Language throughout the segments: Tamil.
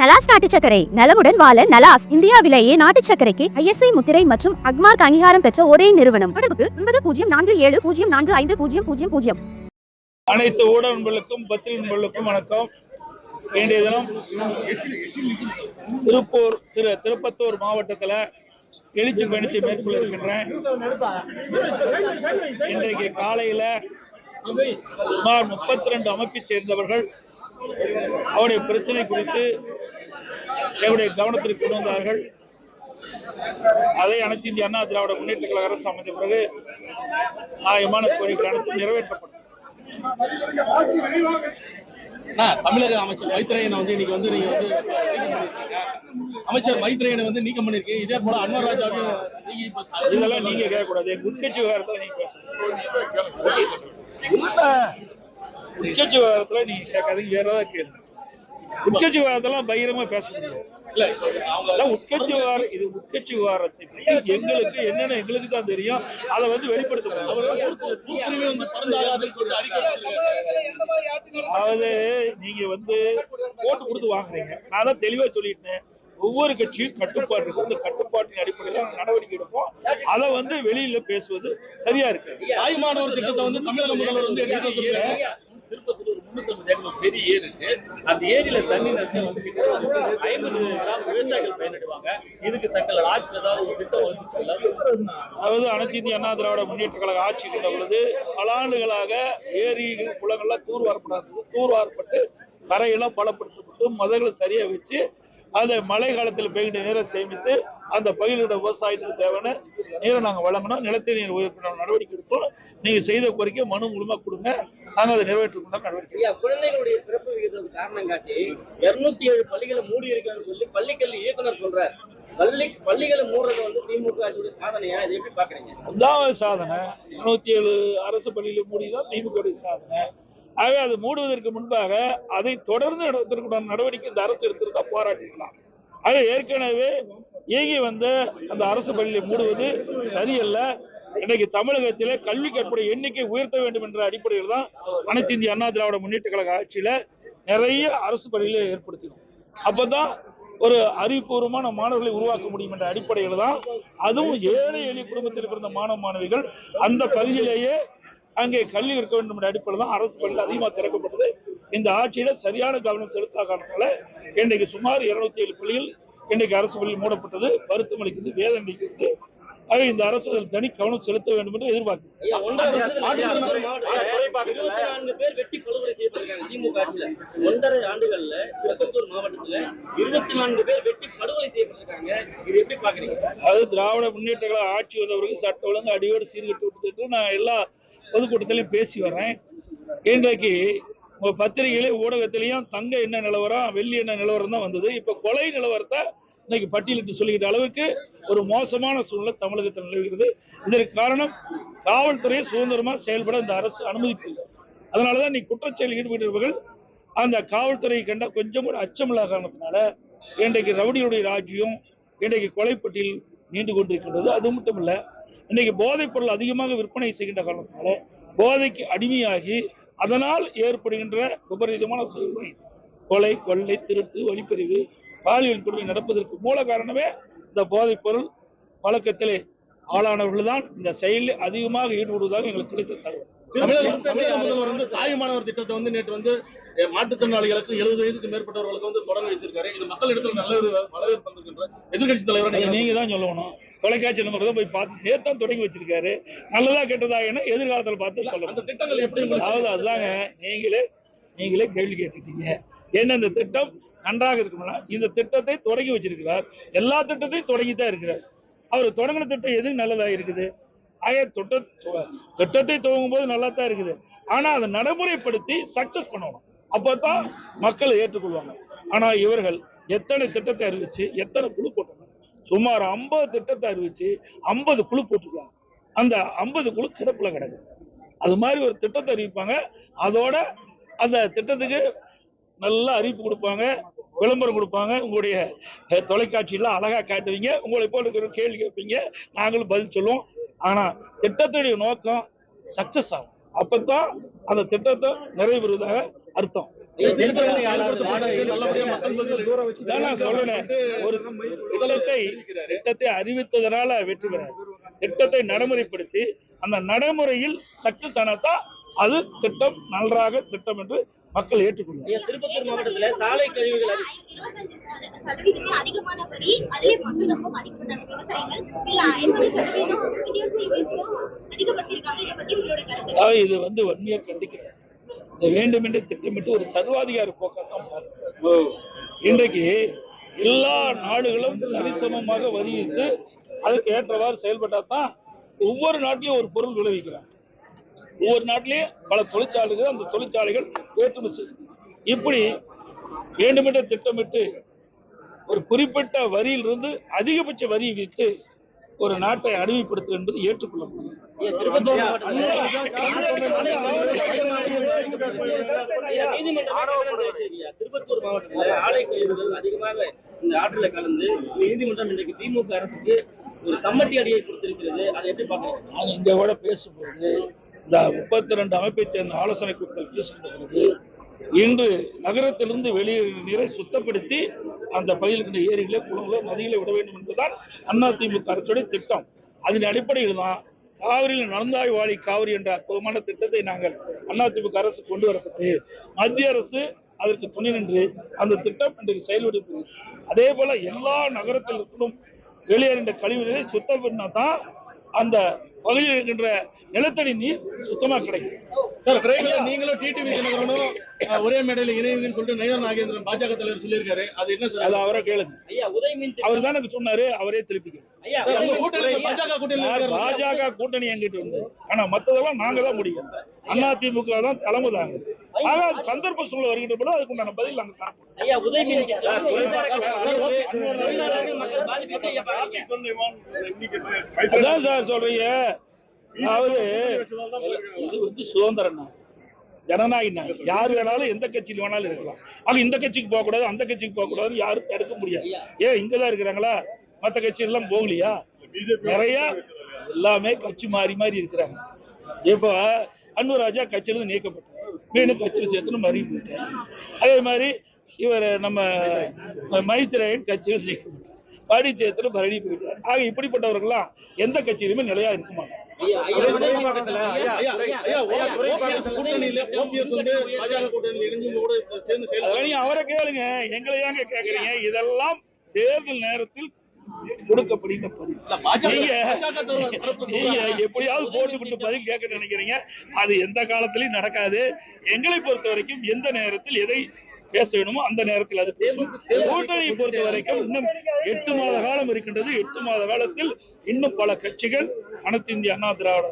நலாஸ் நாட்டு சர்க்கரை நலமுடன் வாழ நலாஸ் இந்தியாவிலேயே நாட்டு சக்கரைக்கு ஐஎஸ்ஐ முத்திரை மற்றும் அக்மார்க் அங்கீகாரம் பெற்ற ஒரே நிறுவனம். தொடர்புக்கு ஒன்பது பூஜ்ஜியம் நான்கு ஏழு பூஜ்ஜியம் நான்கு ஐந்து பூஜ்ஜியம் பூஜ்ஜியம் பூஜ்ஜியம். அனைத்து ஊடக பத்திரிகைகளுக்கும் வணக்கம். இன்றைய தினம் திருப்பூர் திரு திருப்பத்தூர் மாவட்டத்தில் எழுச்சி பயணத்தை மேற்கொள்ள இருக்கின்றேன். இன்றைக்கு காலையில சுமார் முப்பத்தி ரெண்டு அமைப்பை சேர்ந்தவர்கள் அவருடைய பிரச்சனை குறித்து எங்களுடைய கவனத்திற்கு கொண்டு வந்தார்கள். அதை அனைத்து இந்திய அண்ணா திராவிட முன்னேற்ற கழக அரசு அமைந்த பிறகு நியாயமான கோரிக்கை அனைத்தும் நிறைவேற்றப்படும் அண்ணா, தமிழக அமைச்சர் மைத்ரேயனை வந்து இன்னைக்கு வந்து நீங்க வந்து அமைச்சர் மைத்ரேயனை வந்து நீக்கம் பண்ணிருக்கீங்க. இதே போல அன்வர் ராஜாவையும் இதெல்லாம் நீங்க கேட்கக்கூடாது. உட்கட்சி விவகாரத்துல நீங்க பேசணும். இல்ல உட்கட்சி விவகாரத்துல நீங்க கேட்காதீங்க. வேற ஏதாவது கேளு உட்கட்சி விவகாரத்தெல்லாம் பகிரமா பேச முடியாது. உட்கட்சி விவகாரம் இது உட்கட்சி விவகாரத்தை பத்தி எங்களுக்கு என்னன்னு எங்களுக்கு தான் தெரியும் அதை வந்து வெளிப்படுத்த. அதாவது நீங்க வந்து ஓட்டு கொடுத்து வாங்குறீங்க. நான் தான் தெளிவா சொல்லிட்டேன். ஒவ்வொரு கட்சியும் கட்டுப்பாடு இருக்கு. அந்த கட்டுப்பாட்டின் அடிப்படையில் நாங்க நடவடிக்கை எடுப்போம். அதை வந்து வெளியில பேசுவது சரியா இருக்கு தாய்மானவர் திட்டத்தை வந்து தமிழக முதல்வர் வந்து முன்னூத்தி ஐம்பது பெரிய ஏரி இருக்கு. அந்த ஏரியில தண்ணி நிறைய வந்து ஐம்பது கிராம் விவசாயிகள் பயனடைவாங்க. இதுக்கு தங்கள் ஆட்சியில் ஏதாவது ஒரு திட்டம் வந்து அதாவது அனைத்து இந்திய அண்ணா திராவிட முன்னேற்ற கழக ஆட்சி கொண்ட பொழுது பல ஆண்டுகளாக ஏரிகள் குளங்கள்லாம் தூர்வாரப்படாது தூர்வாரப்பட்டு கரையெல்லாம் பலப்படுத்தப்பட்டு மதங்களை சரியா வச்சு அதை மழை காலத்தில் பெய்கின்ற நீரை சேமித்து அந்த பயிரிட விவசாயத்துக்கு தேவையான நீரை நாங்கள் வழங்கணும். நிலத்தடி நீர் உயர்த்த நடவடிக்கை எடுத்தோம். நீங்கள் செய்த கோரிக்கை மனு மூலமாக கொடுங்க. நாங்கள் அதை நிறைவேற்றுக்கொண்ட நடவடிக்கை குழந்தைகளுடைய பிறப்பு விகிதம் காரணம் காட்டி இருநூத்தி ஏழு பள்ளிகளை மூடி இருக்கான்னு சொல்லி பள்ளிக்கல்வி இயக்குனர் சொல்றாரு. பள்ளி பள்ளிகளை மூடுறது வந்து திமுக ஆட்சியோட சாதனையா? இதை எப்படி பாக்குறீங்க அதான் சாதனை. இருநூத்தி ஏழு அரசு பள்ளியில மூடிதான் திமுக சாதனை. ஆகவே அது மூடுவதற்கு முன்பாக அதை தொடர்ந்து நடத்துவதற்குண்டான நடவடிக்கை இந்த அரசு எடுத்திருந்தா பாராட்டிக்கலாம் ஆக ஏற்கனவே இயங்கி வந்த அந்த அரசு பள்ளியை மூடுவது சரியல்ல. இன்னைக்கு தமிழகத்திலே கல்வி கற்புடைய எண்ணிக்கை உயர்த்த வேண்டும் என்ற அடிப்படையில் தான் அனைத்து இந்திய அண்ணா திராவிட முன்னேற்ற கழக ஆட்சியில நிறைய அரசு பள்ளிகளை ஏற்படுத்தினோம். அப்பதான் ஒரு அறிவுபூர்வமான மாணவர்களை உருவாக்க முடியும் என்ற அடிப்படையில் தான் அதுவும் ஏழை எளிய குடும்பத்தில் பிறந்த மாணவ மாணவிகள் அந்த பகுதியிலேயே அங்கே கல்வி இருக்க வேண்டும் என்ற அடிப்படையில் தான் அரசு பள்ளிகள் அதிகமாக திறக்கப்பட்டது. இந்த ஆட்சியில சரியான கவனம் செலுத்தாத காரணத்தால இன்றைக்கு சுமார் இருநூத்தி ஏழு பள்ளிகள் இன்றைக்கு அரசு பள்ளி மூடப்பட்டது. வருத்தம் அளிக்கிறது வேதனை அளிக்கிறது. ஆக இந்த அரசு தனி கவனம் செலுத்த வேண்டும் என்று வெட்டி வெட்டி பாக்குறீங்க அது திராவிட முன்னேற்ற கழக ஆட்சி வந்தவருக்கு சட்ட ஒழுங்கு அடியோடு சீர்கட்டு விட்டுட்டு நான் எல்லா பொதுக்கூட்டத்திலையும் பேசி வரேன். இன்றைக்கு உங்க பத்திரிகையிலே ஊடகத்திலையும் தங்க என்ன நிலவரம் வெள்ளி என்ன நிலவரம் தான் வந்தது. இப்ப கொலை நிலவரத்தை இன்னைக்கு பட்டியலிட்டு சொல்லிக்கிற அளவுக்கு ஒரு மோசமான சூழ்நிலை தமிழகத்தில் நிலவுகிறது. இதற்கு காரணம் காவல்துறையை சுதந்திரமா செயல்பட இந்த அரசு அனுமதிப்பில்லை அதனாலதான் நீ குற்றச்செயலில் ஈடுபட்டிருப்பவர்கள் அந்த காவல்துறையை கண்ட கொஞ்சம் கூட அச்சமில்லாத காரணத்தினால இன்றைக்கு ரவுடியுடைய ராஜ்யம் இன்றைக்கு கொலைப்பட்டியில் நீண்டு கொண்டிருக்கின்றது. அது மட்டும் இல்லை இன்னைக்கு போதைப் பொருள் அதிகமாக விற்பனை செய்கின்ற காரணத்தினால போதைக்கு அடிமையாகி அதனால் ஏற்படுகின்ற விபரீதமான செயல்முறை கொலை கொள்ளை திருட்டு வழிப்பறிவு பாலியல் கொடுமை நடப்பதற்கு மூல காரணமே இந்த போதைப் பொருள் பழக்கத்திலே ஆளானவர்கள் தான் இந்த செயலில் அதிகமாக ஈடுபடுவதாக எங்களுக்கு கிடைத்த தகவல். தமிழக முதல்வர் வந்து தாய்மானவர் திட்டத்தை வந்து நேற்று வந்து மாற்றுத்திறனாளிகளுக்கு எழுபது வயதுக்கு மேற்பட்டவர்களுக்கு வந்து தொடங்கி வச்சிருக்காரு. இது மக்கள் இடத்துல நல்ல ஒரு வரவேற்பு வந்திருக்கின்ற எதிர்கட்சி தலைவர் நீங்க தான் சொல்லணும். தொலைக்காட்சி நம்பர் தான் போய் பார்த்து நேத்தான் தொடங்கி வச்சிருக்காரு. நல்லதா கெட்டதா என எதிர்காலத்துல பார்த்து அந்த சொல்லணும் திட்டங்கள் எப்படி அதாவது அதுதாங்க நீங்களே நீங்களே கேள்வி கேட்டுட்டீங்க. என்ன இந்த திட்டம் நன்றாக இருக்கும்னா இந்த திட்டத்தை தொடங்கி வச்சிருக்கிறார். எல்லா திட்டத்தையும் தொடங்கி தான் இருக்கிறார். அவர் தொடங்கின திட்டம் எது நல்லதாக இருக்குது? ஆக தொட்ட திட்டத்தை துவங்கும் போது நல்லா தான் இருக்குது. ஆனால் அதை நடைமுறைப்படுத்தி சக்சஸ் பண்ணணும். அப்பதான் மக்கள் ஏற்றுக்கொள்வாங்க. ஆனால் இவர்கள் எத்தனை திட்டத்தை அறிவிச்சு எத்தனை குழு போட்டாங்க சுமார் ஐம்பது திட்டத்தை அறிவிச்சு ஐம்பது குழு போட்டுருக்காங்க. அந்த ஐம்பது குழு கிடப்புல கிடக்கு. அது மாதிரி ஒரு திட்டத்தை அறிவிப்பாங்க. அதோட அந்த திட்டத்துக்கு நல்லா அறிவிப்பு கொடுப்பாங்க விளம்பரம் கொடுப்பாங்க. உங்களுடைய தொலைக்காட்சியில் அழகாக அழகா காட்டுவீங்க. உங்களை போல இருக்கிற கேள்வி கேட்பீங்க. நாங்களும் பதில் சொல்லுவோம். ஆனா திட்டத்துடைய நோக்கம் சக்சஸ் ஆகும். அப்பத்தான் அந்த திட்டத்தை நிறைவேறுவதாக அர்த்தம். திட்டத்தை ஒரு திட்டத்தை அறிவித்ததனால வெற்றி பெறாது. திட்டத்தை நடைமுறைப்படுத்தி அந்த நடைமுறையில் சக்சஸ் ஆனதான் அது திட்டம் நன்றாக திட்டம் என்று மக்கள் ஏற்றுக்கொள்வார் திருப்பத்தூர் மாவட்டத்துல சாலை கழிவுகள் சதவீதமே அதிகமான வரி அதிலே மக்கள் ரொம்ப பாதிக்கப்படுறாங்க. விவசாயிகள் இல்ல ஐம்பது சதவீதம் இந்தியன் ரயில்வேஸும் அதிகப்படுத்தியிருக்காங்க. இதை பத்தி உங்களோட கருத்து அதாவது இது வந்து வன்மையாக கண்டிக்கிறேன் இதை வேண்டுமென்று திட்டமிட்டு ஒரு சர்வாதிகார போக்காத்தான் இன்றைக்கு எல்லா நாடுகளும் சரிசமமாக வரி விதித்து அதுக்கு ஏற்றவாறு செயல்பட்டா தான் ஒவ்வொரு நாட்டிலையும் ஒரு பொருள் விளைவிக்கிறாங்க. ஒவ்வொரு நாட்டிலையும் பல தொழிற்சாலைகள் அந்த தொழிற்சாலைகள் ஏற்றுமதி செய்யும் இப்படி வேண்டுமென்று திட்டமிட்டு ஒரு குறிப்பிட்ட வரியிலிருந்து அதிகபட்ச வரி விதித்து ஒரு நாட்டை அடிமைப்படுத்துவது என்பது ஏற்றுக்கொள்ள முடியாது ஐயா, திருப்பத்தூர் மாவட்டத்துல ஆலை கழிவுகள் அதிகமாக இந்த ஆற்றுல கலந்து நீதிமன்றம் இன்றைக்கு திமுக அரசுக்கு ஒரு சம்மட்டி அடியை கொடுத்திருக்கிறது அதை எப்படி நாங்கள் இங்க கூட பேசும்போது இந்த முப்பத்தி ரெண்டு அமைப்பை சேர்ந்த ஆலோசனை கூட்டத்தில் பேசுகின்ற இன்று நகரத்திலிருந்து வெளியேறிய நீரை சுத்தப்படுத்தி அந்த பகுதியில் ஏரிகளை குளங்களை நதிகளை விட வேண்டும் என்பதுதான் அதிமுக அரசுடைய திட்டம். அதன் அடிப்படையில் தான் காவிரியில் நடந்தாய் வாழி காவிரி என்ற அற்புதமான திட்டத்தை நாங்கள் அதிமுக அரசு கொண்டு வரப்பட்டு மத்திய அரசு அதற்கு துணை நின்று அந்த திட்டம் இன்றைக்கு செயல்படுகிறது. அதே போல எல்லா நகரத்தில் இருக்கணும் வெளியேறின்ற கழிவு சுத்தம் பண்ணால் தான் அந்த பகுதியில் இருக்கின்ற நிலத்தடி நீர் சுத்தமா கிடைக்கும். சார் விரைவில் நீங்களும் டிடிவி தினகரனும் ஒரே மேடையில் இணையுங்கன்னு சொல்லிட்டு நயனா நாகேந்திரன் பாஜக தலைவர் சொல்லியிருக்காரு. அது என்ன சார்? அது அவரை கேளுங்க. அவர் தான் எனக்கு சொன்னாரு அவரே இருக்காரு. பாஜக கூட்டணி எங்கிட்ட உண்டு. ஆனா மத்ததெல்லாம் நாங்க தான் முடியும் அதிமுக தான் தலைமை தாங்க ஆனா அது சந்தர்ப்ப சூழல் வருகின்ற பொழுது அதுக்கு உண்டான பதில் நாங்க தரப்போம். ஐயா திட்டம் சார், சொல்றீங்க. அதாவது இது வந்து சுதந்திரம் நாடு. ஜனநாயக நாடு யார் வேணாலும் எந்த கட்சியில் வேணாலும் இருக்கலாம். ஆனா இந்த கட்சிக்கு போக கூடாது அந்த கட்சிக்கு போக கூடாதுன்னு யாரும் தடுக்க முடியாது. ஏன் இங்கதான் இருக்கிறாங்களா? மத்த கட்சி எல்லாம் போகலையா நிறைய எல்லாமே கட்சி மாறி மாறி இருக்கிறாங்க. இப்போ அன்புராஜா கட்சியிலிருந்து நீக்கப்பட்டார். மீண்டும் கட்சியில் சேர்த்துன்னு மறி போயிட்டார் அதே மாதிரி இவர் நம்ம மைத்ரேயன் கட்சியில் நீக்கப்பட்டார் படி சேர்த்துன்னு மறுபடி போயிட்டார் ஆக இப்படிப்பட்டவர்கள்லாம் எந்த கட்சியிலுமே நிலையா இருக்க மாட்டாங்க அவரை கேளுங்க எங்களை ஏங்க கேக்குறீங்க இதெல்லாம் தேர்தல் நேரத்தில் கொடுக்கப்படுகின்ற. எப்படியாவது பதில் கேட்க நினைக்கிறீங்க. அது எந்த காலத்திலயும் நடக்காது. எங்களை பொறுத்த வரைக்கும் எந்த நேரத்தில் எதை பேச வேணுமோ அந்த நேரத்தில் அது பேசும். கூட்டணியை பொறுத்த வரைக்கும் இன்னும் எட்டு மாத காலம் இருக்கின்றது. எட்டு மாத காலத்தில் இன்னும் பல கட்சிகள் அனைத்து இந்திய அண்ணா திராவிட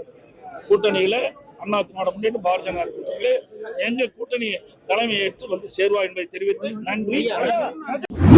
கூட்டணியில அண்ணா திராவிட முன்னேற்ற பாரதிய ஜனதா கூட்டணியில எங்க கூட்டணி தலைமையேற்று வந்து சேர்வா என்பதை தெரிவித்து நன்றி. வணக்கம்